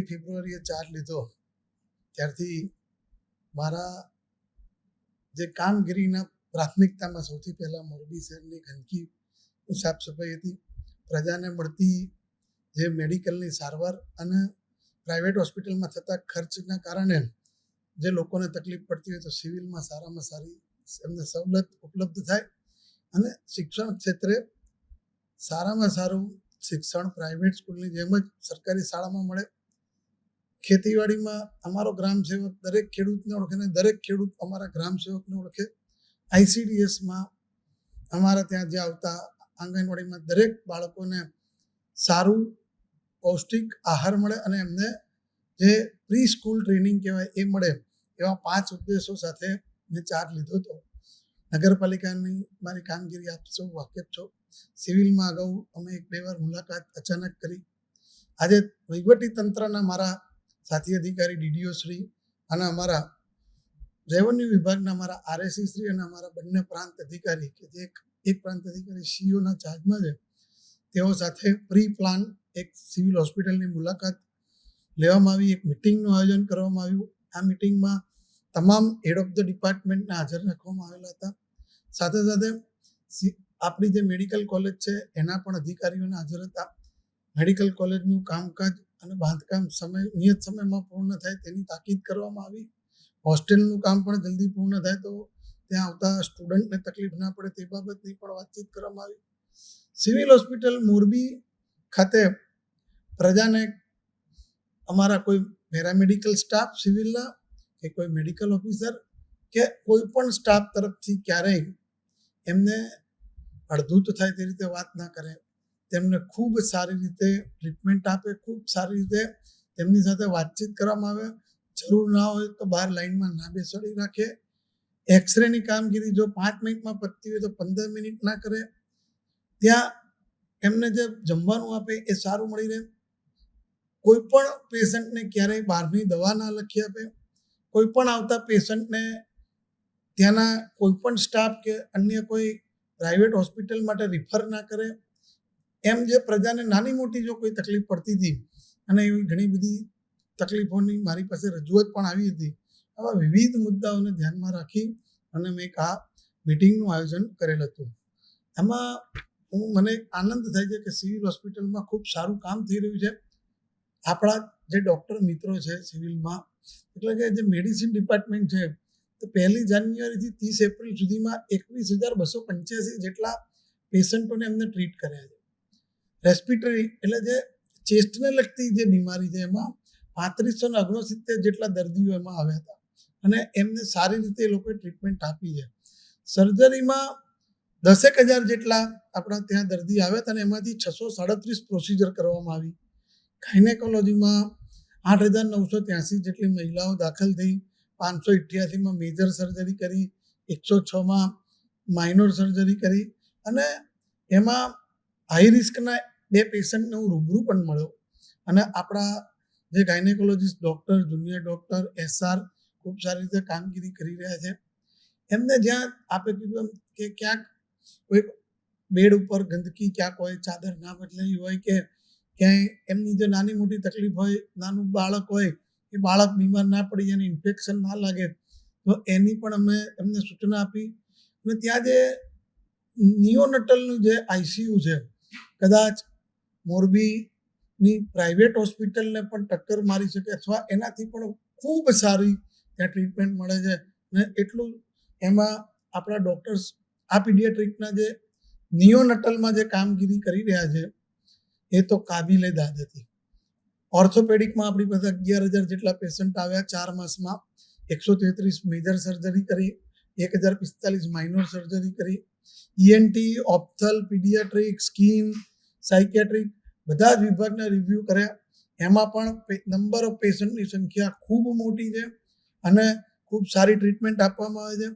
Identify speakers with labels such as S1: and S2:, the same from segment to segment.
S1: જાન્યુઆરીએ ચાર્જ લીધો. ત્યારથી મારા જે કામગીરીના પ્રાથમિકતામાં સૌથી પહેલાં મોરબી શહેરની ગંદકી સાફ સફાઈ હતી. પ્રજાને મળતી જે મેડિકલની સારવાર અને પ્રાઇવેટ હોસ્પિટલમાં થતા ખર્ચના કારણે જે લોકોને તકલીફ પડતી હોય તો સિવિલમાં સારામાં સારી એમને સવલત ઉપલબ્ધ થાય અને શિક્ષણ ક્ષેત્રે સારામાં સારું શિક્ષણ પ્રાઇવેટ સ્કૂલની જેમ જ સરકારી શાળામાં મળે. ખેતીવાડીમાં અમારો ગ્રામ સેવક દરેક ખેડૂતને ઓળખે ને દરેક ખેડૂત અમારા ગ્રામ સેવકને ઓળખે આઈસીડીએસમાં અમારા ત્યાં જે આવતા આંગણવાડીમાં દરેક બાળકોને સારું પૌષ્ટિક આહાર મળે અને એમને જે પ્રી સ્કૂલ ટ્રેનિંગ કહેવાય એ મળે એવા પાંચ ઉદ્દેશો સાથે મેં ચાર્જ લીધો હતો. નગરપાલિકાની મારી કામગીરી આપ સૌ વાકેફ છો. સિવિલમાં અગાઉ અમે એક બે વાર મુલાકાત અચાનક કરી. આજે વહીવટી તંત્રના મારા સાથી અધિકારી, ડીડીઓ શ્રી અને અમારા રેવન્યુ વિભાગના અમારા આરએસી શ્રી અને અમારા બંને પ્રાંત અધિકારી કે જે એક એક પ્રાંત અધિકારી સીઓના ચાર્જમાં છે, તેઓ સાથે પ્રી પ્લાન એક સિવિલ હોસ્પિટલની મુલાકાત લેવામાં આવી, એક મિટિંગનું આયોજન કરવામાં આવ્યું. આ મિટિંગમાં તમામ હેડ ઓફ ધ ડિપાર્ટમેન્ટને હાજર રાખવામાં આવેલા હતા. સાથે સાથે આપણી જે મેડિકલ કોલેજ છે, એના પણ અધિકારીઓને હાજર હતા. મેડિકલ કોલેજનું કામકાજ અને બાંધકામ સમય, નિયત સમયમાં પૂર્ણ થાય તેની તાકીદ કરવામાં આવી. હોસ્ટેલનું કામ પણ જલ્દી પૂર્ણ થાય તો ત્યાં આવતા સ્ટુડન્ટને તકલીફ ના પડે તે બાબતની પણ વાતચીત કરવામાં આવી. સિવિલ હોસ્પિટલ મોરબી ખાતે પ્રજાને અમારા કોઈ પેરામેડિકલ સ્ટાફ, સિવિલના કે કોઈ મેડિકલ ઓફિસર કે કોઈ પણ સ્ટાફ તરફથી ક્યારેય એમને અડધૂત થાય તે રીતે વાત ના કરે. તેમને ખૂબ સારી રીતે ટ્રીટમેન્ટ આપે, ખૂબ સારી રીતે તેમની સાથે વાતચીત કરવામાં આવે. જરૂર ના હોય તો બહાર લાઈનમાં ના બેસાડી રાખે. એક્સરેની કામગીરી જો પાંચ મિનિટમાં પતતી હોય તો પંદર મિનિટ ના કરે. ત્યાં એમને જે જમવાનું આપે એ સારું મળી રહે. કોઈ પણ પેશન્ટને ક્યારેય બહારની દવા ના લખી આપે. કોઈ પણ આવતા પેશન્ટને ત્યાંના કોઈ પણ સ્ટાફ કે અન્ય કોઈ પ્રાઇવેટ હોસ્પિટલ માટે રિફર ના કરે. એમ જે પ્રજાને નાની મોટી જો કોઈ તકલીફ પડતી હતી અને એવી ઘણી બધી તકલીફોની મારી પાસે રજૂઆત પણ આવી હતી, આવા વિવિધ મુદ્દાઓને ધ્યાનમાં રાખી અને મેં એક આ મિટિંગનું આયોજન કરેલ હતું. એમાં હું, મને આનંદ થાય છે કે સિવિલ હોસ્પિટલમાં ખૂબ સારું કામ થઈ રહ્યું છે. આપણા જે ડૉક્ટર મિત્રો છે સિવિલમાં, એટલે કે જે મેડિસિન ડિપાર્ટમેન્ટ છે, તો પહેલી જાન્યુઆરીથી ત્રીસ એપ્રિલ સુધીમાં એકવીસ હજાર બસો પંચ્યાસી જેટલા પેશન્ટોને એમને ટ્રીટ કર્યા છે. રેસ્પિટરી એટલે જે ચેસ્ટને લગતી જે બીમારી છે એમાં પાંત્રીસો ને ઓગણસિત્તેર જેટલા દર્દીઓ એમાં આવ્યા હતા. અને એમને સારી રીતે એ લોકોએ ટ્રીટમેન્ટ આપી છે. સર્જરીમાં દસેક હજાર જેટલા આપણા ત્યાં દર્દી આવ્યા હતા અને એમાંથી છસો સાડત્રીસ પ્રોસિજર કરવામાં આવી. ગાયનેકોલોજીમાં આઠ હજાર નવસો ત્યાંસી જેટલી મહિલાઓ દાખલ થઈ. પાંચસો ઇઠ્યાસીમાં મેજર સર્જરી કરી. એકસો છમાં માઇનોર સર્જરી કરી. અને એમાં હાઈ રિસ્કના બે પેશન્ટને હું રૂબરૂ પણ મળ્યો. અને આપણા જે gynaecologist doctor junior doctor SR ખૂબ સારી રીતે કામગીરી કરી રહ્યા છે. એમને જ્યાં આપે કીધું કે ક્યાંક કોઈ બેડ ઉપર ગંદકી, ક્યાંક હોય ચાદર ના બદલાઈ હોય કે ક્યાંય એમની જો નાની મોટી તકલીફ હોય, નાનું બાળક હોય, એ બાળક બીમાર ના પડી જાય ઇન્ફેક્શન ના લાગે, તો એની પણ અમે એમને સૂચના આપી. અને ત્યાં જે નિયોનટલનું જે આઈસીયુ છે, કદાચ મોરબીની પ્રાઇવેટ હોસ્પિટલને પણ ટક્કર મારી શકે અથવા એનાથી પણ ખૂબ સારી ત્યાં ટ્રીટમેન્ટ મળે છે. ને એટલું એમાં આપણા ડૉક્ટર્સ આ પીડિયાટ્રિકના જે નિયોનટલમાં જે કામગીરી કરી રહ્યા છે, એ તો કાબિલે દાદ હતી ઓર્થોપેડિકમાં આપણી પાસે અગિયાર હજાર જેટલા પેશન્ટ આવ્યા ચાર માસમાં. એકસો તેત્રીસ મેજર સર્જરી કરી, એક હજાર પિસ્તાલીસ માઇનોર સર્જરી કરી. ENT ophthal paediatric skin psychiatric બધા જ વિભાગના રિવ્યૂ કર્યા. એમાં પણ નંબર ઓફ પેશન્ટની સંખ્યા ખૂબ મોટી છે અને ખૂબ સારી ટ્રીટમેન્ટ આપવામાં આવે છે.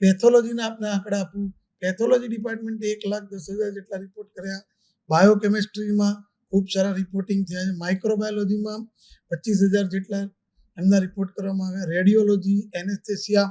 S1: પેથોલોજીના આપણે આંકડા આપું. પેથોલોજી ડિપાર્ટમેન્ટે એક લાખ દસ હજાર જેટલા રિપોર્ટ કર્યા. બાયોકેમિસ્ટ્રીમાં ખૂબ સારા રિપોર્ટિંગ થયા છે. માઇક્રોબાયોલોજીમાં પચીસ હજાર જેટલા એમના રિપોર્ટ કરવામાં આવ્યા. Radiology anaesthesia